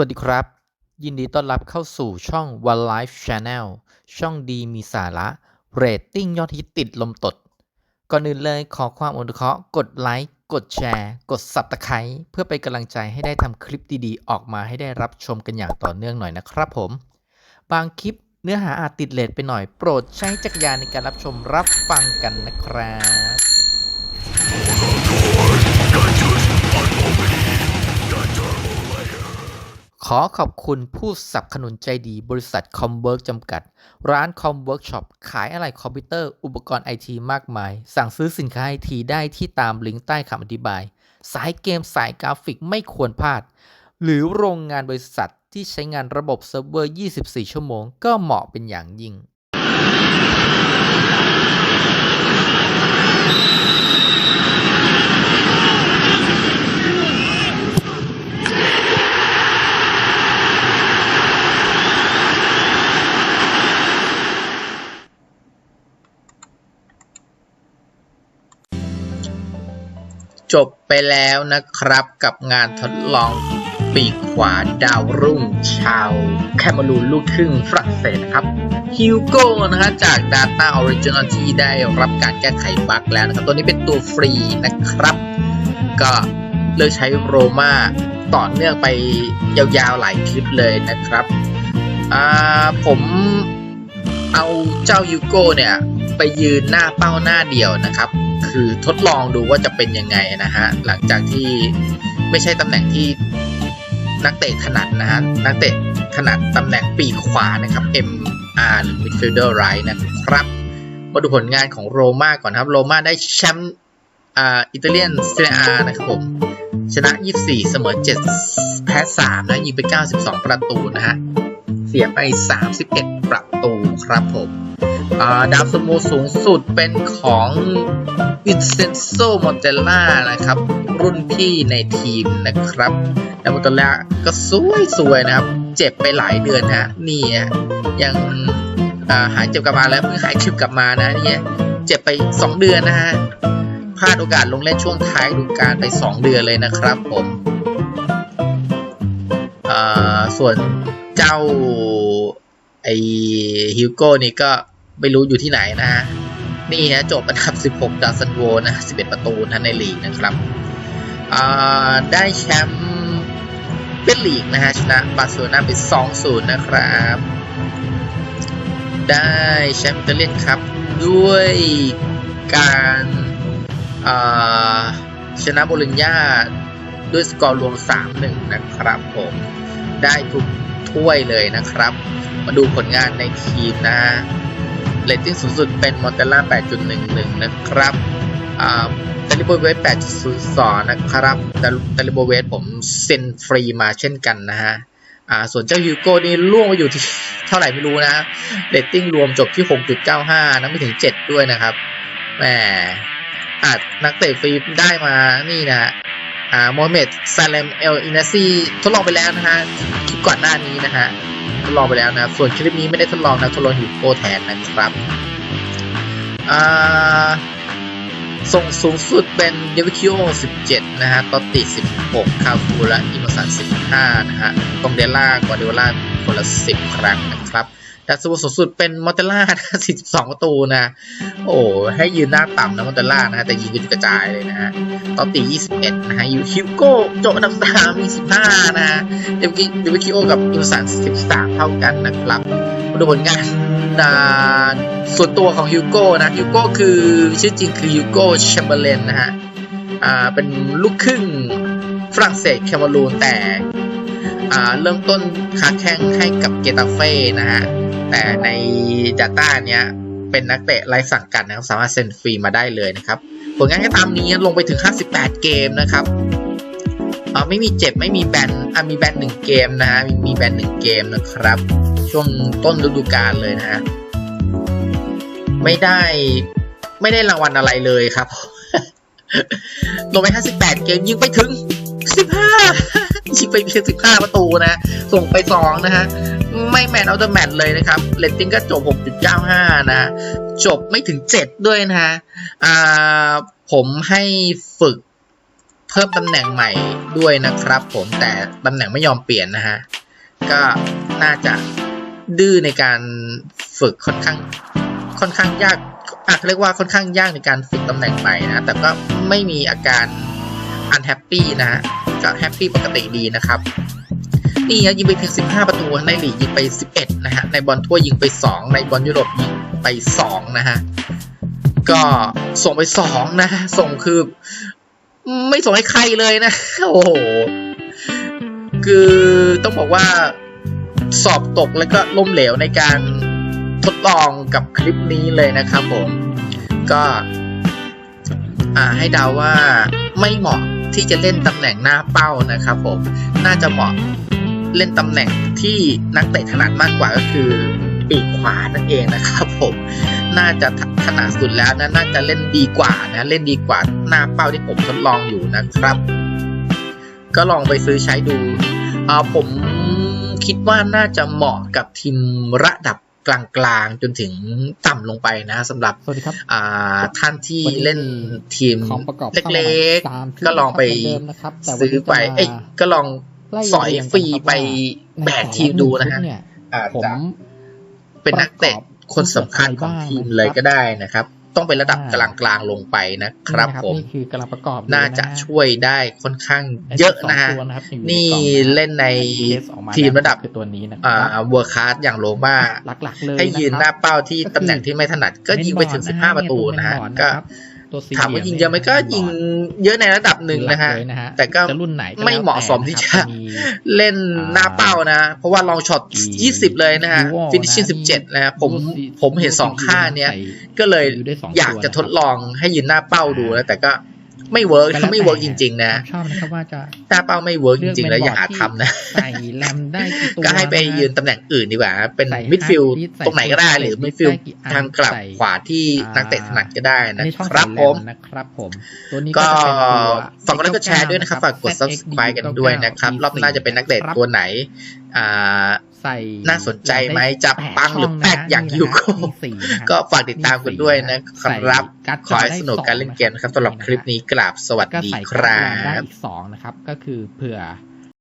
วัสดีครับ ยินดีต้อนรับเข้าสู่ช่อง One Life Channel ช่องดีมีสาระเรตติ้งยอดฮิตติดลมตด ก่อนอื่นเลยขอความอนุเคราะห์กดไลค์กดแชร์ กด Subscribe เพื่อเป็นกำลังใจให้ได้ทำคลิปดีๆ ออกมาให้ได้รับชมกันอย่างต่อเนื่องหน่อยนะครับผม บางคลิปเนื้อหาอาจติดเลทไปหน่อยโปรดใช้จักรยานในการรับชมรับฟังกันนะครับ ขอขอบคุณผู้สนับสนุนใจดีบริษัทคอมเวิร์กจำกัด ร้านคอมเวิร์กช็อปขายอะไหล่คอมพิวเตอร์อุปกรณ์ไอทีมากมาย สั่งซื้อสินค้าไอทีได้ที่ตามลิงก์ใต้คำอธิบาย สายเกมสายกราฟิกไม่ควรพลาด หรือโรงงานบริษัทที่ใช้งานระบบเซิร์ฟเวอร์ 24 ชั่วโมง ก็เหมาะเป็นอย่างยิ่ง จบไปแล้วนะครับกับงานทดลองปีกขวาดาวรุ่งชาวแคเมรูนลูกครึ่งฝรั่งเศสนะครับฮิวโก้นะฮะจาก Data Original ที่ได้รับการแก้ไขบั๊กแล้วนะครับ ตัวนี้เป็นตัวฟรีนะครับ ก็เลือกใช้โรมาต่อเนื่องไปยาวๆหลายคลิปเลยนะครับอ่าผมเอาเจ้ายูโก้เนี่ย ไปยืนหน้าเป้าหน้าเดียวนะครับ คือทดลองดูว่าจะเป็นยังไงนะฮะหลังจากที่ไม่ใช่ตำแหน่งที่นักเตะถนัดนะฮะนักเตะถนัดตำแหน่งปีกขวานะครับ MR หรือ midfielder right นะครับ มาดูผลงานของโรม่าก่อนครับ โรม่าได้แชมป์อิตาเลียนเซเรียอานะครับผมชนะ 24 เสมอ 7 แพ้ 3 นะยิงไป 92 ประตูนะฮะ เสียไป 31 ประตูครับผม ดาวสโมสูงสุดเป็นของวินเซนโซมอนเตล่านะครับ รุ่นพี่ในทีมนะครับแล้วมอนเตล่าก็สวยสวยๆนะครับ เจ็บไปหลายเดือนฮะนี่ฮะยังาหายเจ็บกลับมาแล้วเพิ่งหายเจ็บกลับมานะเนี่ยเจ็บไป 2 เดือนนะฮะพลาดโอกาสลงเล่นช่วงท้ายฤดูกาลไป 2 เดือนเลยนะครับผมส่วนเจ้า ไอฮิวโก้นี่ก็ไม่รู้อยู่ที่ไหนนะฮะ นี่ฮะจบอันดับ 16 ดาวซันโวนะ 11 ประตูนะในลีกนะครับ ได้แชมป์เป็นลีกนะฮะชนะบาร์เซโลนาไป 2-0 นะครับ ได้แชมป์อิตาเลียนครับ ด้วยการชนะโบลิญญาด้วยสกอร์รวม 3-1 นะครับผม ได้ทุกถ้วยเลยนะครับ มาดูผลงานในทีมนะเรตติ้งสูงสุดเป็นมอนเตล่า 8.11 นะครับอ่าเตลิโบเวส8.02 นะครับต่เตลิโบเวสผมเซ็นฟรีมาเช่นกันนะฮะอ่าส่วนเจ้าฮิวโก้นี่ล่วงมาอยู่ที่เท่าไหร่ไม่รู้นะเรตติ้งรวมจบที่ 6.95 นะไม่ถึง 7 ด้วยนะครับ แหมอาจนักเตะฟรีได้มานี่นะฮะอ่าโมเมดซาเลมเอลอินาซีทดลองไปแล้วนะฮะ ก่อนหน้านี้นะฮะทดลองไปแล้วนะ ส่วนคลิปนี้ไม่ได้ทดลองนะทดลองฮิวโปแทนนะครับส่งสูงสุดเป็นเดวิคิโอ17 นะฮะตอติ 16 คาฟูและอิมสัน 15 นะฮะตองเดล่ากวาเดล่าคนละ 10 ครั้งนะครับ แต่สูงสุดเป็นมอเตล่า42 ประตูนะ โอ้ให้ยืนหน้าต่ำนะมอเตล่านะแต่ยิงกระจายเลยนะฮะตอตติ21 นะฮะยูฮิวโก้จอันดับ3มี 15 นะฮะเดวิเดวิคิโอกับอิมสัน 13 เท่ากันนะครับมาดูผลงานอ่าส่วนตัวของฮิวโก้นะฮิวโก้คือชื่อจริงคือฮิวโก้แชมเบอร์เลนนะฮะอ่าเป็นลูกครึ่งฝรั่งเศสแคมารูนแต่อ่าเริ่มต้นค้าแข่งให้กับเกตาเฟ่นะฮะ แต่ใน Data เนี้ยเป็นนักเตะไร้สังกัดนะครับสามารถเซ็นฟรีมาได้เลยนะครับผลงานก็ตามนี้ลงไปถึง 58 เกมนะครับอ่าไม่มีเจ็บไม่มีแบนอ่ามีแบนหนึ่งเกมนะฮะมีมีแบนหนึ่งเกมนะครับ ช่วงต้นฤดูกาลเลยนะฮะไม่ได้ไม่ได้รางวัลอะไรเลยครับลงไป 58 เกมยิงไปถึง 15ยิงไปเพียง15 ประตูนะ ส่งไป 2 นะฮะ ไม่แมนเอาเดอร์แมตเลยนะครับเรตติ้งก็จบ 6.95 นะ จบไม่ถึง 7 ด้วยนะฮะผมให้ฝึกเพิ่มตำแหน่งใหม่ด้วยนะครับ ผมแต่ตำแหน่งไม่ยอมเปลี่ยนนะฮะ ก็น่าจะดื้อในการฝึกค่อนข้างค่อนข้างยากอาจเรียกว่าค่อนข้างยากในการฝึกตำแหน่งใหม่นะ แต่ก็ไม่มีอาการ unhappy นะฮะก็แฮปปี้ปกติดีนะครับ นี่ฮะยิงไปเพียง15 ประตู ในลีกยิงไป 11 นะฮะ ในบอลทั่วยิงไป 2 ในบอลยุโรปยิงไป 2 นะฮะ ก็ส่งไป 2นะฮะส่งคือ ไม่ส่งให้ใครเลยนะ โอ้โห คือต้องบอกว่าสอบตกแล้วก็ล้มเหลวในการทดลองกับคลิปนี้เลยนะครับผม ก็อ่าให้เดาว่าไม่เหมาะที่จะเล่นตำแหน่งหน้าเป้านะครับผม น่าจะเหมาะ เล่นตำแหน่งที่นักเตะถนัดมากกว่าก็คือปีกขวานั่นเองนะครับผมน่าจะถนัดสุดแล้วนะน่าจะเล่นดีกว่านะเล่นดีกว่าหน้าเป้าที่ผมทดลองอยู่นะครับ ก็ลองไปซื้อใช้ดูอ่าผมคิดว่าน่าจะเหมาะกับทีมระดับกลางๆจนถึงต่ำลงไปนะสำหรับสวัสดีครับอ่าท่านที่วันนี้เล่นทีมของประกอบเล็กตามที่ๆก็ลองไปเหมือนเดิมนะครับแต่วันซื้อนี้ไปจะมาเอ้ยก็ลองไล่ สอยเรียงฟรีกันครับไปว่าแบกทีมดูนะฮะในแต่ลหงชุดเนี่ยอาจผมจะเป็นนักเตะคนสำคัญของทีมเลยก็ได้นะครับ ต้องเป็นระดับกลางๆลงไปนะครับนี่ผมนี่คือกำลังประกอบอยู่น่าจะฮช่วยได้ค่อนข้างเยอะนะฮะไสงตัวครับอยู่ในี่กล่องะเล่นในเคสออกมาทีมระดับคือตัวนี้นะคอ่ารับเวอร์คัสอย่างโรม่าหลักๆเลยให้ยืนหนะน้าครับเป้าที่ตำแหน่งที่ไม่ถนัด ก็ยิงไปถึงเมนบอร์ด15 ประตูนะฮะเมนบอร์ดก็นะครับ ตัวสี่ถามว่าเหลี่ยิงเยอะไหมก็ยิงเยอะในระดับหนึ่งนะฮะหลักเลยนะฮะแต่ก็จะรุ่นไหนก็ไม่เหมาะสมแล้วที่แต่จะนครับมีเล่นหน้าเป้านะ เพราะว่าลองช็อตอี20 เลยนะฮะดูวอลฟินิชชิ่งนะ17 นะฮะผมดูสิผมเห็นสองค่าเนี้ยก็เลยดูได้สองอยากจะทตัวดนะครับลองให้ยืนหน้าเป้าดูนะแต่ก็ ไม่เวิร์กก็แล้วไม่เวิร์กแต่จริง ๆ นะชอบนะครับว่าจะหน้าเป้าไม่เวิร์กจริงๆ แล้วเลือย่าอกหาเมนบอร์ดทำนะใส่แรมได้กี่ตัวก็ให้ไปะฮะยืนตำแหน่งอื่นดีกว่า เป็นใส่มิดฟิลด์ฮาร์ดดิสก์ใส่ตรงไหนก็ได้หรือมิดฟิลด์ได้กี่อันทางกลับใส่ขวาที่อ่านักเตะถนัดก็ได้อันนะนี้ช่องครับใส่ผแรมนะครับผมตัวนี้ก็จะเป็นตัวฝากกดไลค์กดแชร์ด้วยนะครับฝากกด subscribe กันด้วยนะครับรอบหน้าจะเป็นนักเตะตัวไหนอ่าใส่ น่าสนใจไหมจะแปดปังหรือช่แปลกนะอย่างนี่ยูนะโกมีสี่นะครับก็ฝากติดตามกันด้วยนะครับใส่การ์ดขอให้ได้สนุกการเล่นเกมนะครับสำหรับคลิปนี้กราบสวัสก็ดีใส่คการ์ดรัแรมได้บอีกสองนะครับ ก็คือเผื่อ